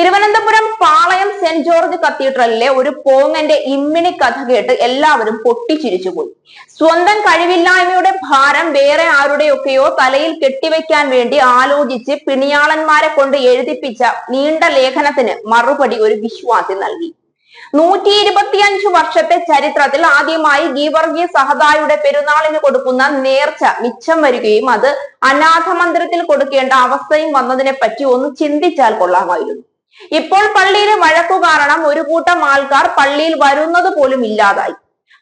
Thiruvananthapuram Palayam Saint George കത്തീഡ്രലിലെ ഒരു പോങ്ങന്റെ ഇമ്മിണി കഥ കേട്ട് എല്ലാവരും പൊട്ടിച്ചിരിച്ചുപോയി സ്വന്തം കഴിവില്ലായ്മയുടെ ഭാരം വേറെ ആരുടെയൊക്കെയോ തലയിൽ കെട്ടിവെക്കാൻ വേണ്ടി ആലോചിച്ച് പിണിയാളന്മാരെ കൊണ്ട് എഴുതിപ്പിച്ച നീണ്ട ലേഖനത്തിന് മറുപടി ഒരു വിശ്വാസി നൽകി. നൂറ്റി ഇരുപത്തിയഞ്ചു വർഷത്തെ ചരിത്രത്തിൽ ആദ്യമായി ഗീവർഗീയ സഹദായുടെ പെരുന്നാളിന് കൊടുക്കുന്ന നേർച്ച മിച്ചം വരികയും അത് അനാഥ മന്ദിരത്തിൽ കൊടുക്കേണ്ട അവസ്ഥയും വന്നതിനെ പറ്റി ഒന്ന് ചിന്തിച്ചാൽ കൊള്ളാമായിരുന്നു. ഇപ്പോൾ പള്ളിയിലെ വഴക്കു കാരണം ഒരു കൂട്ടം ആൾക്കാർ പള്ളിയിൽ വരുന്നത് പോലും ഇല്ലാതായി.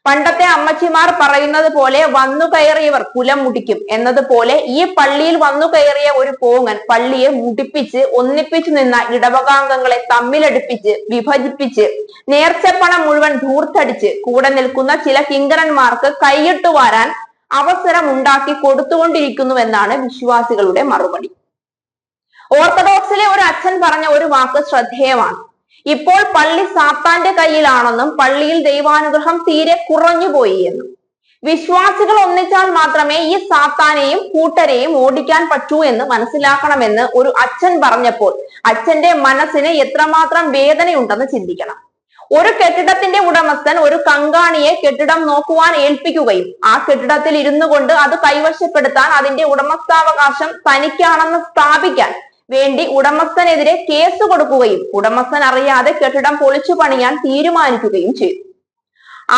പണ്ടത്തെ അമ്മച്ചിമാർ പറയുന്നത് പോലെ വന്നു കയറിയവർ കുലം മുടിക്കും എന്നതുപോലെ ഈ പള്ളിയിൽ വന്നു കയറിയ ഒരു പോങ്ങൻ പള്ളിയെ മുടിപ്പിച്ച് ഒന്നിപ്പിച്ചു നിന്ന ഇടവകാംഗങ്ങളെ തമ്മിലടുപ്പിച്ച് വിഭജിപ്പിച്ച് നേർച്ചപ്പണം മുഴുവൻ ധൂർത്തടിച്ച് കൂടെ നിൽക്കുന്ന ചില കിങ്കരന്മാർക്ക് കൈയിട്ടു വാരാൻ അവസരം ഉണ്ടാക്കി കൊടുത്തുകൊണ്ടിരിക്കുന്നുവെന്നാണ് വിശ്വാസികളുടെ മറുപടി. ഓർത്തഡോക്സിലെ ഒരു അച്ഛൻ പറഞ്ഞ ഒരു വാക്ക് ശ്രദ്ധേയമാണ്. ഇപ്പോൾ പള്ളി സാത്താന്റെ കയ്യിലാണെന്നും പള്ളിയിൽ ദൈവാനുഗ്രഹം തീരെ കുറഞ്ഞുപോയി എന്നും. വിശ്വാസികൾ ഒന്നിച്ചാൽ മാത്രമേ ഈ സാത്താനെയും കൂട്ടരെയും ഓടിക്കാൻ പറ്റൂ എന്ന് മനസ്സിലാക്കണമെന്ന് ഒരു അച്ഛൻ പറഞ്ഞപ്പോൾ അച്ഛന്റെ മനസ്സിന് എത്രമാത്രം വേദനയുണ്ടെന്ന് ചിന്തിക്കണം. ഒരു കെട്ടിടത്തിന്റെ ഉടമസ്ഥൻ ഒരു കങ്കാണിയെ കെട്ടിടം നോക്കുവാൻ ഏൽപ്പിക്കുകയും ആ കെട്ടിടത്തിൽ ഇരുന്നു കൊണ്ട് അത് കൈവശപ്പെടുത്താൻ അതിന്റെ ഉടമസ്ഥാവകാശം തനിക്കാണെന്ന് സ്ഥാപിക്കാൻ വേണ്ടി ഉടമസ്ഥനെതിരെ കേസ് കൊടുക്കുകയും ഉടമസ്ഥൻ അറിയാതെ കെട്ടിടം പൊളിച്ചു പണിയാൻ തീരുമാനിക്കുകയും ചെയ്തു.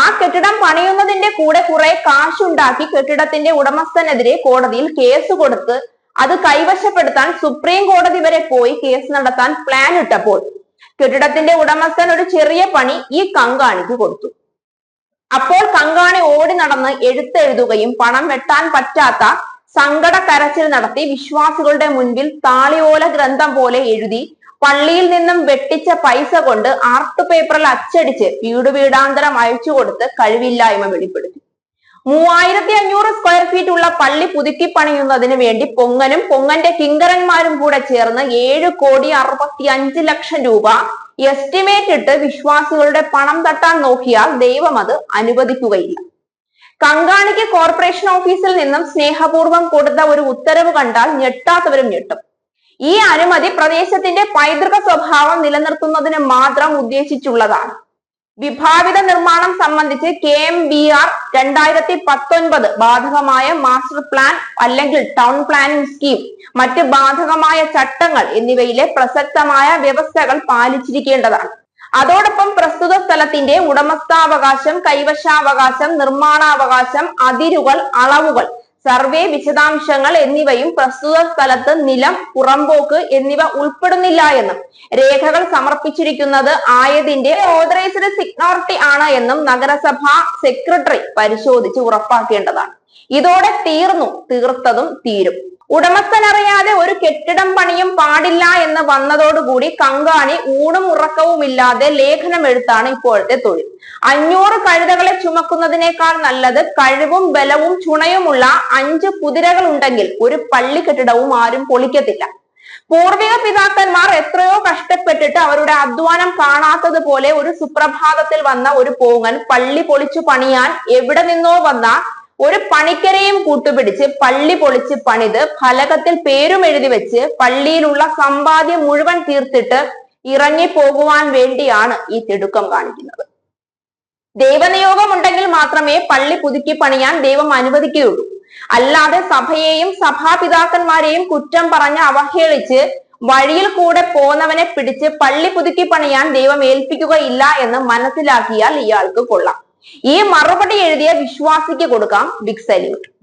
ആ കെട്ടിടം പണിയുന്നതിന്റെ കൂടെ കുറെ കാശുണ്ടാക്കി കെട്ടിടത്തിന്റെ ഉടമസ്ഥനെതിരെ കോടതിയിൽ കേസ് കൊടുത്ത് അത് കൈവശപ്പെടുത്താൻ സുപ്രീം കോടതി വരെ പോയി കേസ് നടത്താൻ പ്ലാൻ ഇട്ടപ്പോൾ കെട്ടിടത്തിന്റെ ഉടമസ്ഥൻ ഒരു ചെറിയ പണി ഈ കങ്കാണിക്ക് കൊടുത്തു. അപ്പോൾ കങ്കാണി ഓടി നടന്ന് എഴുത്തെഴുതുകയും പണം വെട്ടാൻ പറ്റാത്ത സങ്കട കരച്ചിൽ നടത്തി വിശ്വാസികളുടെ മുൻപിൽ താളിയോല ഗ്രന്ഥം പോലെ എഴുതി പള്ളിയിൽ നിന്നും വെട്ടിച്ച പൈസ കൊണ്ട് ആർട്ട് പേപ്പറിൽ അച്ചടിച്ച് വീട് വീടാന്തരം അയച്ചു കൊടുത്ത് കഴിവില്ലായ്മ വെളിപ്പെടുത്തി. മൂവായിരത്തി അഞ്ഞൂറ് സ്ക്വയർ ഫീറ്റ് ഉള്ള പള്ളി പുതുക്കി പണിയുന്നതിന് വേണ്ടി പൊങ്ങനും പൊങ്ങന്റെ കിങ്കരന്മാരും കൂടെ ചേർന്ന് ഏഴ് കോടി അറുപത്തി അഞ്ച് ലക്ഷം രൂപ എസ്റ്റിമേറ്റ് ഇട്ട് വിശ്വാസികളുടെ പണം തട്ടാൻ നോക്കിയാൽ ദൈവം അത് അനുവദിക്കുകയില്ല. കങ്കാണിക്ക് കോർപ്പറേഷൻ ഓഫീസിൽ നിന്നും സ്നേഹപൂർവം കൊടുത്ത ഒരു ഉത്തരവ് കണ്ടാൽ ഞെട്ടാത്തവരും ഞെട്ടും. ഈ അനുമതി പ്രദേശത്തിന്റെ പൈതൃക സ്വഭാവം നിലനിർത്തുന്നതിന് മാത്രം ഉദ്ദേശിച്ചുള്ളതാണ്. വിഭാവിത നിർമ്മാണം സംബന്ധിച്ച് കെ എം ബി ആർ രണ്ടായിരത്തി പത്തൊൻപത് ബാധകമായ മാസ്റ്റർ പ്ലാൻ അല്ലെങ്കിൽ ടൗൺ പ്ലാനിംഗ് സ്കീം മറ്റ് ബാധകമായ ചട്ടങ്ങൾ എന്നിവയിലെ പ്രസക്തമായ വ്യവസ്ഥകൾ പാലിച്ചിരിക്കേണ്ടതാണ്. അതോടൊപ്പം പ്രസ്തുത സ്ഥലത്തിന്റെ ഉടമസ്ഥാവകാശം കൈവശാവകാശം നിർമ്മാണാവകാശം അതിരുകൾ അളവുകൾ സർവേ വിശദാംശങ്ങൾ എന്നിവയും പ്രസ്തുത സ്ഥലത്ത് നിലം പുറമ്പോക്ക് എന്നിവ ഉൾപ്പെടുന്നില്ല എന്നും രേഖകൾ സമർപ്പിച്ചിരിക്കുന്നത് ആയതിന്റെ ഓതറൈസ്ഡ് സിഗ്നോറിറ്റി ആണ് എന്നും നഗരസഭാ സെക്രട്ടറി പരിശോധിച്ച് ഉറപ്പാക്കേണ്ടതാണ്. ഇതോടെ തീർന്നു തീർത്തതും തീരും. ഉടമസ്ഥൻ അറിയാതെ ഒരു കെട്ടിടം പണിയും പാടില്ല എന്ന് വന്നതോടുകൂടി കങ്കാണി ഊണും ഉറക്കവും ഇല്ലാതെ ലേഖനം എഴുത്താണ് ഇപ്പോഴത്തെ തൊഴിൽ. അഞ്ഞൂറ് കഴുതകളെ ചുമക്കുന്നതിനേക്കാൾ നല്ലത് കഴിവും ബലവും ചുണയുമുള്ള അഞ്ച് കുതിരകൾ ഉണ്ടെങ്കിൽ ഒരു പള്ളി കെട്ടിടവും ആരും പൊളിക്കത്തില്ല. പൂർവിക പിതാക്കന്മാർ എത്രയോ കഷ്ടപ്പെട്ടിട്ട് അവരുടെ അധ്വാനം കാണാത്തതുപോലെ ഒരു സുപ്രഭാതത്തിൽ വന്ന ഒരു പോങ്ങൻ പള്ളി പൊളിച്ചു പണിയാൻ എവിടെ നിന്നോ വന്ന ഒരു പണിക്കരെയും കൂട്ടുപിടിച്ച് പള്ളി പൊളിച്ച് പണിത് ഫലകത്തിൽ പേരും എഴുതി വെച്ച് പള്ളിയിലുള്ള സമ്പാദ്യം മുഴുവൻ തീർത്തിട്ട് ഇറങ്ങി പോകുവാൻ വേണ്ടിയാണ് ഈ തിടുക്കം കാണിക്കുന്നത്. ദൈവനിയോഗം ഉണ്ടെങ്കിൽ മാത്രമേ പള്ളി പുതുക്കി പണിയാൻ ദൈവം അനുവദിക്കുകയുള്ളൂ. അല്ലാതെ സഭയെയും സഭാപിതാക്കന്മാരെയും കുറ്റം പറഞ്ഞ് അവഹേളിച്ച് വഴിയിൽ കൂടെ പോന്നവനെ പിടിച്ച് പള്ളി പുതുക്കി പണിയാൻ ദൈവം ഏൽപ്പിക്കുകയില്ല എന്ന് മനസ്സിലാക്കിയാൽ ഇയാൾക്ക് കൊള്ളാം. ഈ മറുപടി എഴുതിയ വിശ്വാസിക്ക് കൊടുക്കാം ബിഗ് സല്യൂട്ട്.